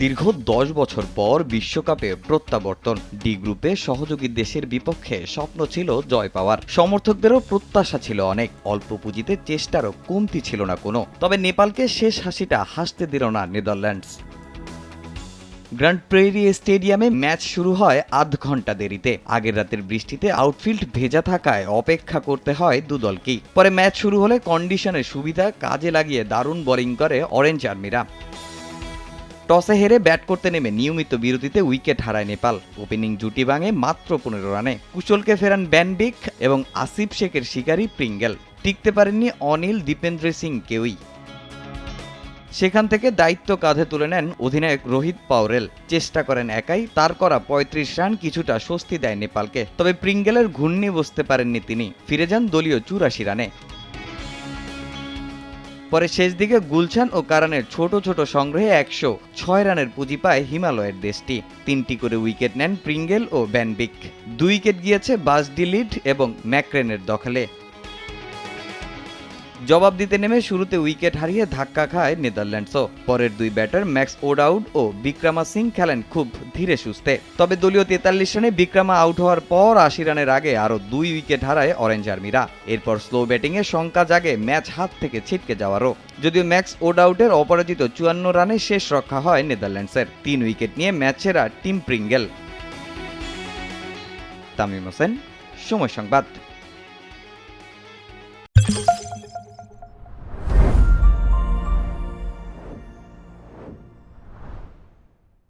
দীর্ঘ দশ বছর পর বিশ্বকাপে প্রত্যাবর্তন। ডি গ্রুপে সহযোগী দেশের বিপক্ষে স্বপ্ন ছিল জয় পাওয়ার। সমর্থকদেরও প্রত্যাশা ছিল অনেক। অল্প পুঁজিতে চেষ্টারও কমতি ছিল না কোনো। তবে নেপালকে শেষ হাসিটা হাসতে দিল না নেদারল্যান্ডস। গ্র্যান্ড প্রেরি স্টেডিয়ামে ম্যাচ শুরু হয় আধ ঘণ্টা দেরিতে। আগের রাতের বৃষ্টিতে আউটফিল্ড ভেজা থাকায় অপেক্ষা করতে হয় দুদলকেই পরে ম্যাচ শুরু হলে কন্ডিশনের সুবিধা কাজে লাগিয়ে দারুণ বোলিং করে অরেঞ্জ আর্মিরা। টসে হেরে ব্যাট করতে নেমে নিয়মিত বিরতিতে উইকেট হারায় নেপাল। ওপেনিং জুটি ভাঙে মাত্র পনেরো রানে। কুশলকে ফেরান ব্যানবিক এবং আসিফ শেখের শিকারী প্রিঙ্গেল। টিকতে পারেননি অনিল, দীপেন্দ্র সিং কেউই। সেখান থেকে দায়িত্ব কাঁধে তুলে নেন অধিনায়ক রোহিত পাওরেল। চেষ্টা করেন একাই, তার করা পঁয়ত্রিশ রান কিছুটা স্বস্তি দেয় নেপালকে। তবে প্রিঙ্গেলের ঘূর্ণি বসতে পারেননি তিনি। ফিরে যান দলীয় চুরাশি রানে। পরে শেষ দিকে গুলশান ও কারানের ছোট ছোট সংগ্রহে একশো ছয় রানের পুঁজি পায় হিমালয়ের দেশটি। তিনটি করে উইকেট নেন প্রিঙ্গেল ও ব্যানবিক দুই উইকেট গিয়েছে বাসডিলিড এবং ম্যাক্রেনের দখলে। জবাব দিতে নেমে শুরুতে উইকেট হারিয়ে ধাক্কা খায় নেদারল্যান্ডসও। পরের দুই ব্যাটার ম্যাক্স ওডাউড ও বিক্রামা সিং খেলেন খুব ধীরে সুস্থে। তবে দলীয় তেতাল্লিশ রানে বিক্রামা আউট হওয়ার পর আশি রানের আগে আরও দুই উইকেট হারায় অরেঞ্জ আর্মিরা। এরপর স্লো ব্যাটিংয়ে শঙ্কা জাগে ম্যাচ হাত থেকে ছিটকে যাওয়ারও। যদিও ম্যাক্স ওডাউটের অপরাজিত চুয়ান্ন রানে শেষ রক্ষা হয় নেদারল্যান্ডসের। তিন উইকেট নিয়ে ম্যাচ সেরা টিম প্রিঙ্গেল। তামিম হোসেন, সময় সংবাদ।